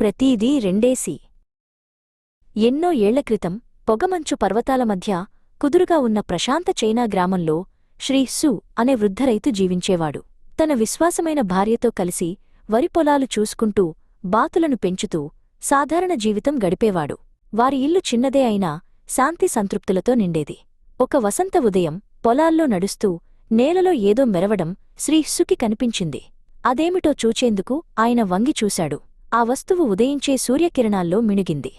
ప్రతీదీ రెండేసి. ఎన్నో ఏళ్ళ క్రితం పొగమంచు పర్వతాల మధ్య కుదురుగా ఉన్న ప్రశాంత చైనా గ్రామంలో శ్రీ సు అనే వృద్ధరైతు జీవించేవాడు. తన విశ్వాసమైన భార్యతో కలిసి వరి పొలాలు చూసుకుంటూ బాతులను పెంచుతూ సాధారణ జీవితం గడిపేవాడు. వారి ఇల్లు చిన్నదే అయినా శాంతి సంతృప్తులతో నిండేది. ఒక వసంత ఉదయం పొలాల్లో నడుస్తూ నేలలో ఏదో మెరవడం శ్రీ సుకి కనిపించింది. అదేమిటో చూచేందుకు ఆయన వంగి చూశాడు. ఆ వస్తువు ఉదయించే సూర్యకిరణాల్లో మిణిగింది.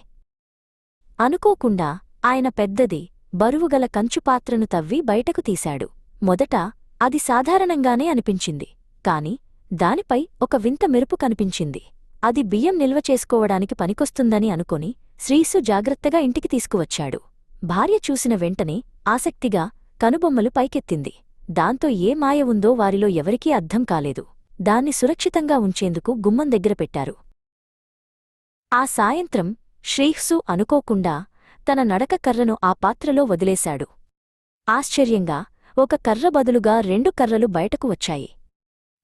అనుకోకుండా ఆయన పెద్దది బరువుగల కంచుపాత్రను తవ్వి బయటకు తీశాడు. మొదట అది సాధారణంగానే అనిపించింది కాని దానిపై ఒక వింత మెరుపు కనిపించింది. అది బియ్యం నిల్వ చేసుకోవడానికి పనికొస్తుందని అనుకుని శ్రీసు జాగ్రత్తగా ఇంటికి తీసుకువచ్చాడు. భార్య చూసిన వెంటనే ఆసక్తిగా కనుబొమ్మలు పైకెత్తింది. దాంతో ఏ మాయ ఉందో వారిలో ఎవరికీ అర్థం కాలేదు. దాన్ని సురక్షితంగా ఉంచేందుకు గుమ్మం దగ్గర పెట్టారు. ఆ సాయంత్రం శ్రీహ్సు అనుకోకుండా తన నడక కర్రను ఆ పాత్రలో వదిలేశాడు. ఆశ్చర్యంగా ఒక కర్ర బదులుగా రెండు కర్రలు బయటకు వచ్చాయి.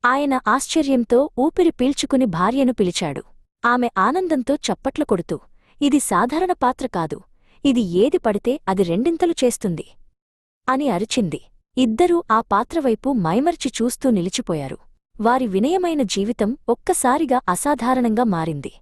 ఆయన ఆశ్చర్యంతో ఊపిరి పీల్చుకుని భార్యను పిలిచాడు. ఆమె ఆనందంతో చప్పట్లు కొడుతూ ఇది సాధారణ పాత్ర కాదు. ఇది ఏది పడితే అది రెండింతలు చేస్తుంది అని అరిచింది. ఇద్దరూ ఆ పాత్రవైపు మైమర్చి చూస్తూ నిలిచిపోయారు. వారి వినయమైన జీవితం ఒక్కసారిగా అసాధారణంగా మారింది.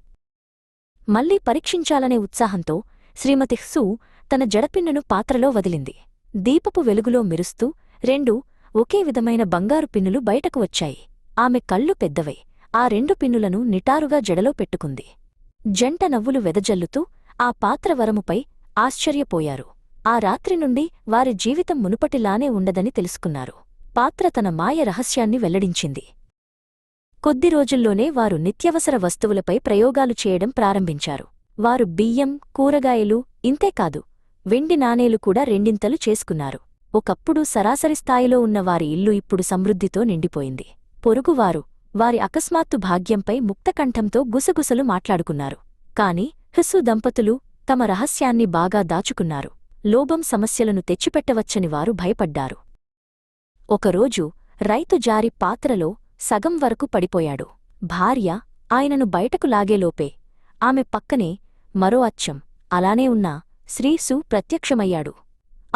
మళ్ళీ పరీక్షించాలనే ఉత్సాహంతో శ్రీమతి హ్సు తన జడపిన్నను పాత్రలో వదిలింది. దీపపు వెలుగులో మెరుస్తూ రెండు ఒకే విధమైన బంగారు పిన్నులు బయటకు వచ్చాయి. ఆమె కళ్ళు పెద్దవై ఆ రెండు పిన్నులను నిటారుగా జడలో పెట్టుకుంది. జంట నవ్వులు వెదజల్లుతూ ఆ పాత్రవరముపై ఆశ్చర్యపోయారు. ఆ రాత్రి నుండి వారి జీవితం మునుపటిలానే ఉండదని తెలుసుకున్నారు. పాత్ర తన మాయ రహస్యాన్ని వెల్లడించింది. కొద్ది రోజుల్లోనే వారు నిత్యవసర వస్తువులపై ప్రయోగాలు చేయడం ప్రారంభించారు. వారు బియ్యం కూరగాయలు ఇంతేకాదు వెండి నాణేలు కూడా రెండింతలు చేసుకున్నారు. ఒకప్పుడు సరాసరి స్థాయిలో ఉన్న వారి ఇల్లు ఇప్పుడు సమృద్ధితో నిండిపోయింది. పొరుగువారు వారి అకస్మాత్తు భాగ్యంపై ముక్తకంఠంతో గుసగుసలు మాట్లాడుకున్నారు. కాని హిస్సు దంపతులు తమ రహస్యాన్ని బాగా దాచుకున్నారు. లోభం సమస్యలను తెచ్చిపెట్టవచ్చని వారు భయపడ్డారు. ఒకరోజు రైతు జారి పాత్రలో సగం వరకు పడిపోయాడు. భార్య ఆయనను బయటకు లాగేలోపే ఆమె పక్కనే మరో అచ్చం. అలానే ఉన్న శ్రీసు ప్రత్యక్షమయ్యాడు.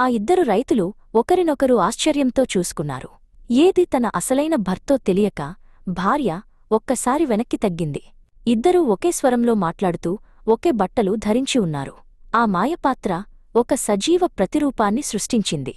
ఆ ఇద్దరు రైతులు ఒకరినొకరు ఆశ్చర్యంతో చూసుకున్నారు. ఏది తన అసలైన భర్తో తెలియక భార్య ఒక్కసారి వెనక్కి తగ్గింది. ఇద్దరూ ఒకే స్వరంలో మాట్లాడుతూ ఒకే బట్టలు ధరించి ఉన్నారు. ఆ మాయపాత్ర ఒక సజీవ ప్రతిరూపాన్ని సృష్టించింది.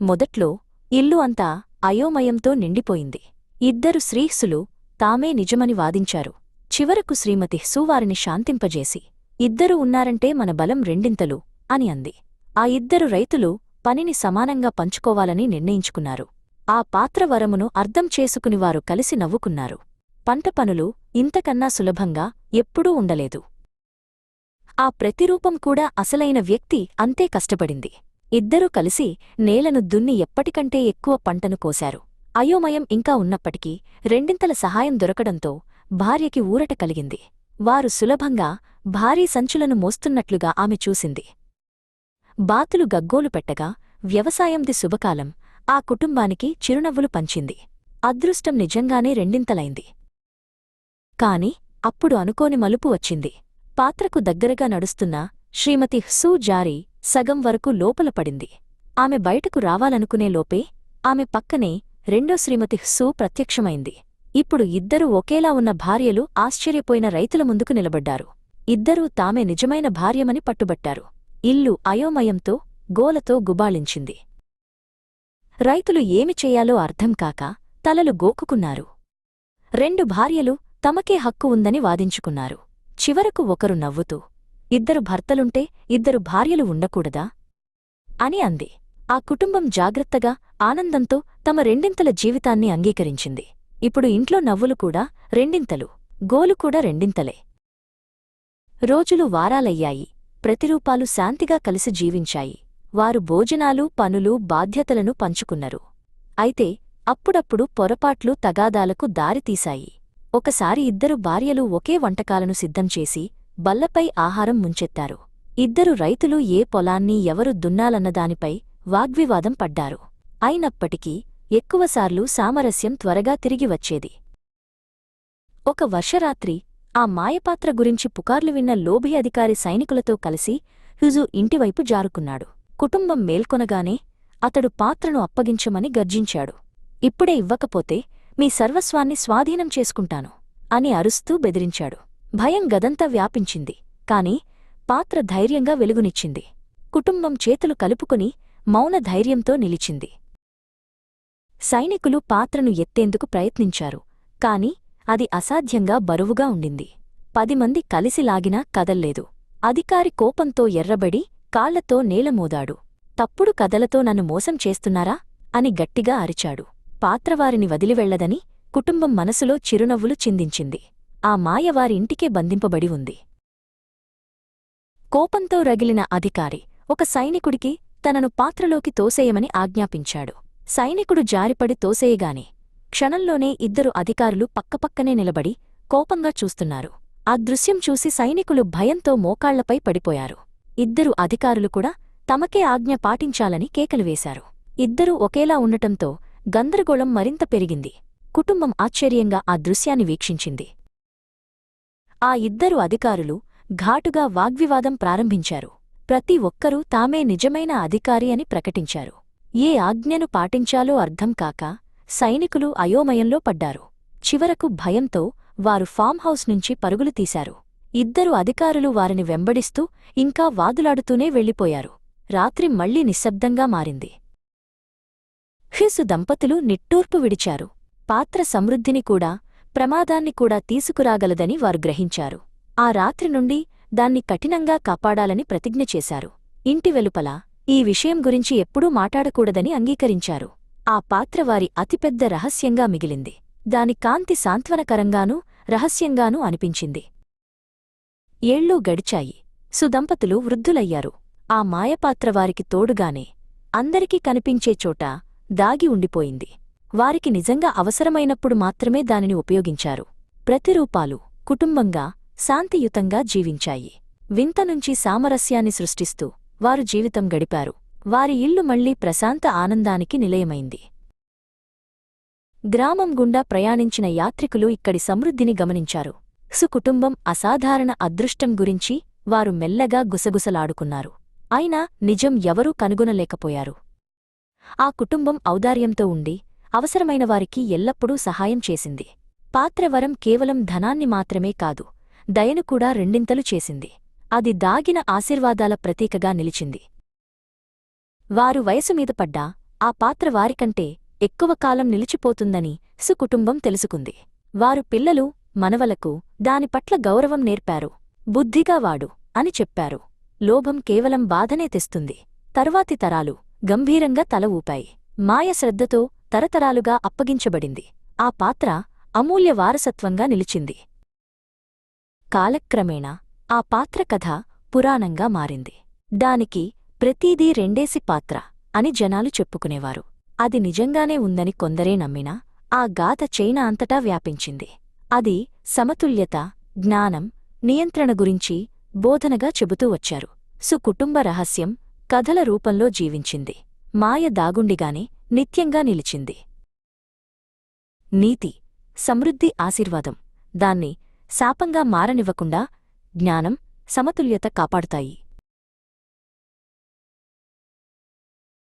మొదట్లో ఇల్లు అంతా అయోమయంతో నిండిపోయింది. ఇద్దరు శ్రీహ్సులు తామే నిజమని వాదించారు. చివరకు శ్రీమతి హ్సూవారిని శాంతింపజేసి ఇద్దరు ఉన్నారంటే మన బలం రెండింతలు అని అంది. ఆ ఇద్దరు రైతులు పనిని సమానంగా పంచుకోవాలని నిర్ణయించుకున్నారు. ఆ పాత్రవరమును అర్థం చేసుకునివారు కలిసి నవ్వుకున్నారు. పంట పనులు ఇంతకన్నా సులభంగా ఎప్పుడూ ఉండలేదు. ఆ ప్రతిరూపం కూడా అసలైన వ్యక్తి అంతే కష్టపడింది. ఇద్దరూ కలిసి నేలను దున్ని ఎప్పటికంటే ఎక్కువ పంటను కోశారు. అయోమయం ఇంకా ఉన్నప్పటికీ రెండింతల సహాయం దొరకడంతో భార్యకి ఊరట కలిగింది. వారు సులభంగా భారీ సంచులను మోస్తున్నట్లుగా ఆమె చూసింది. బాతులు గగ్గోలు పెట్టగా వ్యవసాయంది శుభకాలం. ఆ కుటుంబానికి చిరునవ్వులు పంచింది. అదృష్టం నిజంగానే రెండింతలైంది. కాని అప్పుడు అనుకోని మలుపు వచ్చింది. పాత్రకు దగ్గరగా నడుస్తున్న శ్రీమతి హ్సూ జారీ సగం వరకు లోపల పడింది. ఆమె బయటకు రావాలనుకునే లోపే ఆమె పక్కనే రెండో శ్రీమతి హ్సూ ప్రత్యక్షమైంది. ఇప్పుడు ఇద్దరూ ఒకేలా ఉన్న భార్యలు ఆశ్చర్యపోయిన రైతుల ముందుకు నిలబడ్డారు. ఇద్దరూ తామే నిజమైన భార్యమని పట్టుబట్టారు. ఇల్లు అయోమయంతో గోలతో గుబాళించింది. రైతులు ఏమి చేయాలో అర్థం కాక తలలు గోకుకున్నారు. రెండు భార్యలు తమకే హక్కు ఉందని వాదించుకున్నారు. చివరకు ఒకరు నవ్వుతూ ఇద్దరు భర్తలుంటే ఇద్దరు భార్యలు ఉండకూడదా? అని అంది. ఆ కుటుంబం జాగ్రత్తగా ఆనందంతో తమ రెండింతల జీవితాన్ని అంగీకరించింది. ఇప్పుడు ఇంట్లో నవ్వులు కూడా రెండింతలు గోలు కూడా రెండింతలే. రోజులు వారాలయ్యాయి. ప్రతిరూపాలు శాంతిగా కలిసి జీవించాయి. వారు భోజనాలు పనులు బాధ్యతలను పంచుకున్నారు. అయితే అప్పుడప్పుడు పొరపాట్లు తగాదాలకు దారితీశాయి ఒకసారి ఇద్దరు భార్యలు ఒకే వంటకాలను సిద్ధం చేసి బల్లపై ఆహారం ముంచెత్తారు. ఇద్దరు రైతులు ఏ పొలాన్ని ఎవరు దున్నాలన్నదానిపై వాగ్వివాదం పడ్డారు. అయినప్పటికీ ఎక్కువసార్లు సామరస్యం త్వరగా తిరిగి వచ్చేది. ఒక వర్షరాత్రి ఆ మాయపాత్ర గురించి పుకార్లు విన్న లోభి అధికారి సైనికులతో కలిసి హుజు ఇంటివైపు జారుకున్నాడు. కుటుంబం మేల్కొనగానే అతడు పాత్రను అప్పగించమని గర్జించాడు. ఇప్పుడే ఇవ్వకపోతే మీ సర్వస్వాన్ని స్వాధీనం చేసుకుంటాను అని అరుస్తూ బెదిరించాడు. భయం గదంతా వ్యాపించింది కాని పాత్ర ధైర్యంగా వెలుగునిచ్చింది. కుటుంబం చేతులు కలుపుకుని మౌన ధైర్యంతో నిలిచింది. సైనికులు పాత్రను ఎత్తేందుకు ప్రయత్నించారు కాని అది అసాధ్యంగా బరువుగా ఉండింది. పదిమంది కలిసి లాగినా కదల్లేదు. అధికారి కోపంతో ఎర్రబడి కాళ్ళతో నేలమోదాడు. తప్పుడు కదలతో నన్ను మోసం చేస్తున్నారా? అని గట్టిగా అరిచాడు. పాత్రవారిని వదిలివెళ్ళదని కుటుంబం మనసులో చిరునవ్వులు చిందించింది. ఆ మాయ వారి ఇంటికే బంధింపబడి ఉంది. కోపంతో రగిలిన అధికారి ఒక సైనికుడికి తనను పాత్రలోకి తోసేయమని ఆజ్ఞాపించాడు. సైనికుడు జారిపడి తోసేయగానే క్షణంలోనే ఇద్దరు అధికారులు పక్కపక్కనే నిలబడి కోపంగా చూస్తున్నారు. ఆ దృశ్యం చూసి సైనికులు భయంతో మోకాళ్ళపై పడిపోయారు. ఇద్దరు అధికారులు కూడా తమకే ఆజ్ఞ పాటించాలని కేకలు వేశారు. ఇద్దరూ ఒకేలా ఉండటంతో గందరగోళం మరింత పెరిగింది. కుటుంబం ఆశ్చర్యంగా ఆ దృశ్యాన్ని వీక్షించింది. ఆ ఇద్దరు అధికారులు ఘాటుగా వాగ్వివాదం ప్రారంభించారు. ప్రతి ఒక్కరూ తామే నిజమైన అధికారి అని ప్రకటించారు. ఏ ఆజ్ఞను పాటించాలో అర్థం కాక సైనికులు అయోమయంలో పడ్డారు. చివరకు భయంతో వారు ఫామ్ హౌస్ నుంచి పరుగులు తీశారు. ఇద్దరు అధికారులు వారిని వెంబడిస్తూ ఇంకా వాదులాడుతూనే వెళ్ళిపోయారు. రాత్రి మళ్ళీ నిశ్శబ్దంగా మారింది. హిసు దంపతులు నిట్టూర్పు విడిచారు. పాత్ర సమృద్ధిని కూడా ప్రమాదాన్ని కూడా తీసుకురాగలదని వారు గ్రహించారు. ఆ రాత్రి నుండి దాన్ని కఠినంగా కాపాడాలని ప్రతిజ్ఞ చేశారు. ఇంటి వెలుపల ఈ విషయం గురించి ఎప్పుడూ మాట్లాడకూడదని అంగీకరించారు. ఆ పాత్ర వారి అతిపెద్ద రహస్యంగా మిగిలింది. దాని కాంతి సాంత్వనకరంగానూ రహస్యంగానూ అనిపించింది. ఏళ్ళూ గడిచాయి. సుదంపతులు వృద్ధులయ్యారు. ఆ మాయపాత్ర వారికి తోడుగానే అందరికీ కనిపించే చోట దాగి ఉండిపోయింది. వారికి నిజంగా అవసరమైనప్పుడు మాత్రమే దానిని ఉపయోగించారు. ప్రతిరూపాలు కుటుంబంగా శాంతియుతంగా జీవించాయి. వింత నుంచి సామరస్యాన్ని సృష్టిస్తూ వారు జీవితం గడిపారు. వారి ఇల్లు మళ్ళీ ప్రశాంత ఆనందానికి నిలయమైంది. గ్రామం గుండా ప్రయాణించిన యాత్రికులు ఇక్కడి సమృద్ధిని గమనించారు. సుకుటుంబం అసాధారణ అదృష్టం గురించి వారు మెల్లగా గుసగుసలాడుకున్నారు. అయినా నిజం ఎవరూ కనుగొనలేకపోయారు. ఆ కుటుంబం ఔదార్యంతో ఉండి అవసరమైన వారికి ఎల్లప్పుడూ సహాయం చేసింది. పాత్రవరం కేవలం ధనాన్ని మాత్రమే కాదు దయను కూడా రెండింతలు చేసింది. అది దాగిన ఆశీర్వాదాల ప్రతీకగా నిలిచింది. వారు వయసుమీద పడ్డా ఆ పాత్ర వారికంటే ఎక్కువ కాలం నిలిచిపోతుందని సుకుటుంబం తెలుసుకుంది. వారు పిల్లలు మనవలకు దానిపట్ల గౌరవం నేర్పారు. బుద్ధిగా వాడు అని చెప్పారు. లోభం కేవలం బాధనే తెస్తుంది. తరువాతి తరాలు గంభీరంగా తల ఊపాయి. మాయ శ్రద్ధతో తరతరాలుగా అప్పగించబడింది. ఆ పాత్ర అమూల్య వారసత్వంగా నిలిచింది. కాలక్రమేణా ఆ పాత్ర కథ పురాణంగా మారింది. దానికి ప్రతీదీ రెండేసి పాత్ర అని జనాలు చెప్పుకునేవారు. అది నిజంగానే ఉందని కొందరే నమ్మినా ఆ గాథ చైనా అంతటా వ్యాపించింది. అది సమతుల్యత జ్ఞానం నియంత్రణ గురించి బోధనగా చెబుతూ వచ్చారు. సుకుటుంబ రహస్యం కథల రూపంలో జీవించింది. మాయ దాగుండిగానే నిత్యంగా నిలిచింది. నీతి సమృద్ధి ఆశీర్వాదం. దాన్ని శాపంగా మారనివ్వకుండా జ్ఞానం సమతుల్యత కాపాడుతాయి.